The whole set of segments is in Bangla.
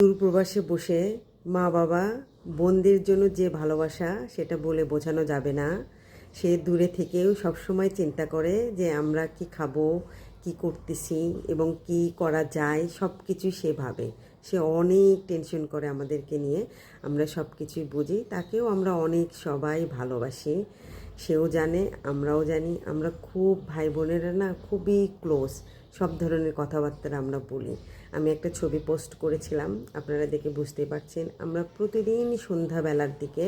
দূরপ্রবাসে বসে মা বাবা বোনদের জন্য যে ভালোবাসা, সেটা বলে বোঝানো যাবে না। সে দূরে থেকেও সবসময় চিন্তা করে যে আমরা কি খাব, কি করতেছি এবং কি করা যায় সব কিছুই সে ভাবে। সে অনেক টেনশন করে আমাদেরকে নিয়ে। আমরা সব কিছুই বুঝি, তাকেও আমরা অনেক সবাই ভালোবাসি। সেও জানে, আমরাও জানি, আমরা খুব ভাই বোনেরা না, খুবই ক্লোজ সব ধরনের কথাবার্তা আমরা বলি। আমি একটা ছবি পোস্ট করেছিলাম, আপনারা দেখে বুঝতেই পারছেন। আমরা প্রতিদিন সন্ধ্যাবেলার দিকে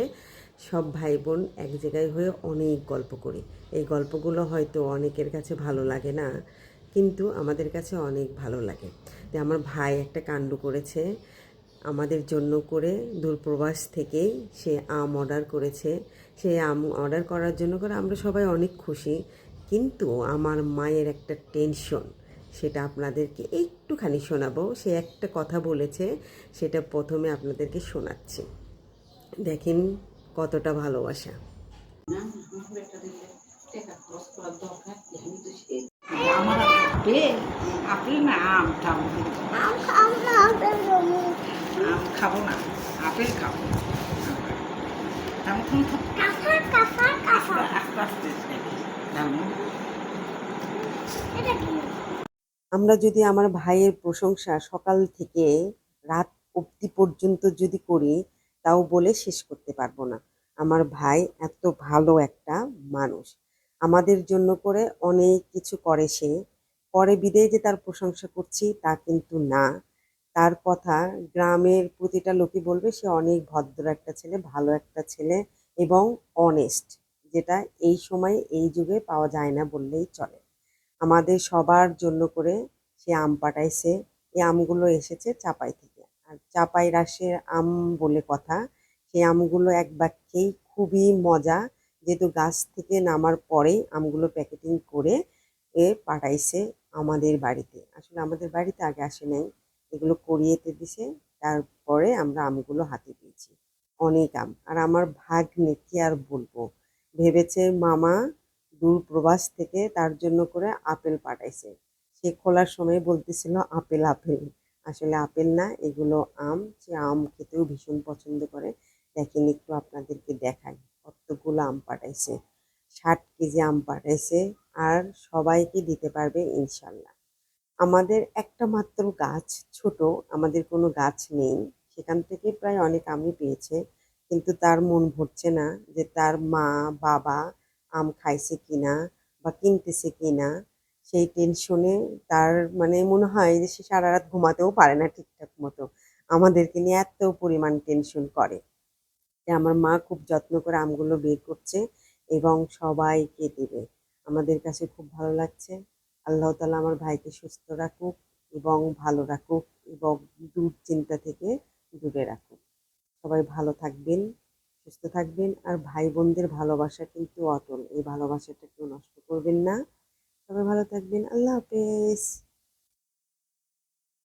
সব ভাই বোন এক জায়গায় হয়ে অনেক গল্প করি। এই গল্পগুলো হয়তো অনেকের কাছে ভালো লাগে না, কিন্তু আমাদের কাছে অনেক ভালো লাগে। যে আমার ভাই একটা কাণ্ড করেছে, আমাদের জন্য করে দূরপ্রবাস থেকেই সে আম অর্ডার করেছে। সে আম অর্ডার করার জন্য করে আমরা সবাই অনেক খুশি, কিন্তু আমার মায়ের একটা টেনশন সেটা আপনাদেরকে একটুখানি শোনাবো। সে একটা কথা বলেছে, সেটা প্রথমে আপনাদেরকে শোনাচ্ছি। দেখেন কতটা ভালোবাসা। আপেল খাব আমরা যদি আমার ভাইয়ের প্রশংসা সকাল থেকে রাত অবধি পর্যন্ত যদি করি, তাও বলে শেষ করতে পারব না। আমার ভাই এত ভালো একটা মানুষ। আমাদের জন্য করে অনেক কিছু করে সে। পরে বিদেয় যে তার প্রশংসা করছি, তা কিন্তু না। তার কথা গ্রামের প্রতিটা লোকই বলবে, সে অনেক ভদ্র একটা ছেলে, ভালো একটা ছেলে এবং অনেস্ট যেটা এই সময়ে, এই যুগে পাওয়া যায় না বললেই চলে। আমাদের সবার জন্য করে সে আম পাঠাইছে। এই আমগুলো এসেছে চাপাই থেকে। আর চাপাই রাসের আম বলে কথা সেই আমগুলো এক বাক্যেই খুবই মজা। যেহেতু গাছ থেকে নামার পরেই আমগুলো প্যাকেটিং করে এ পাঠাইছে আমাদের বাড়িতে। আসলে আমাদের বাড়িতে আগে আসে নাই। এগুলো করিয়েতে দিছে, তারপরে আমরা আমগুলো হাতে পেয়েছি অনেক আম। আর আমার ভাগ ভাগ্নে কি আর বলব? ভেবেছে মামা দূর প্রবাস থেকে তার জন্য করে আপেল পাঠাইছে। সে খোলার সময় বলতেছিল, আপেল আপেল। আসলে আপেল না, এগুলো আম। সে আম খেতেও ভীষণ পছন্দ করে। দেখেন, একটু আপনাদেরকে দেখাই। কতগুলো আম পাঠাইছে। ষাট কেজি আম পাঠাইছে আর সবাইকে দিতে পারবে ইনশাল্লাহ আমাদের একটা মাত্র গাছ ছোট, আমাদের কোনো গাছ নেই। সেখান থেকে প্রায় অনেক আমই পেয়েছে। কিন্তু তার মন ভরছে না যে তার মা, বাবা আম খাইছে কিনা বা কিনতেছে কিনা, সেই টেনশনে তার মানে মনে হয় যে সে সারা রাত ঘুমাতেও পারে না ঠিকঠাক মতো। আমাদেরকে নিয়ে এত পরিমাণ টেনশন করে যে আমার মা খুব যত্ন করে আমগুলো বের করছে এবং সবাইকে দেবে। আমাদের কাছে খুব ভালো লাগছে। আল্লাহ তালা আমার ভাইকে সুস্থ রাখুক এবং ভালো রাখুক এবং দুশ্চিন্তা থেকে দূরে রাখুক। সবাই ভালো থাকবেন। সুস্থ থাকবেন। আর ভাই বোনদের ভালোবাসা কিন্তু অটল। এই ভালোবাসাটা কেউ নষ্ট করবেন না। সবাই ভালো থাকবেন। আল্লাহ হাফেজ।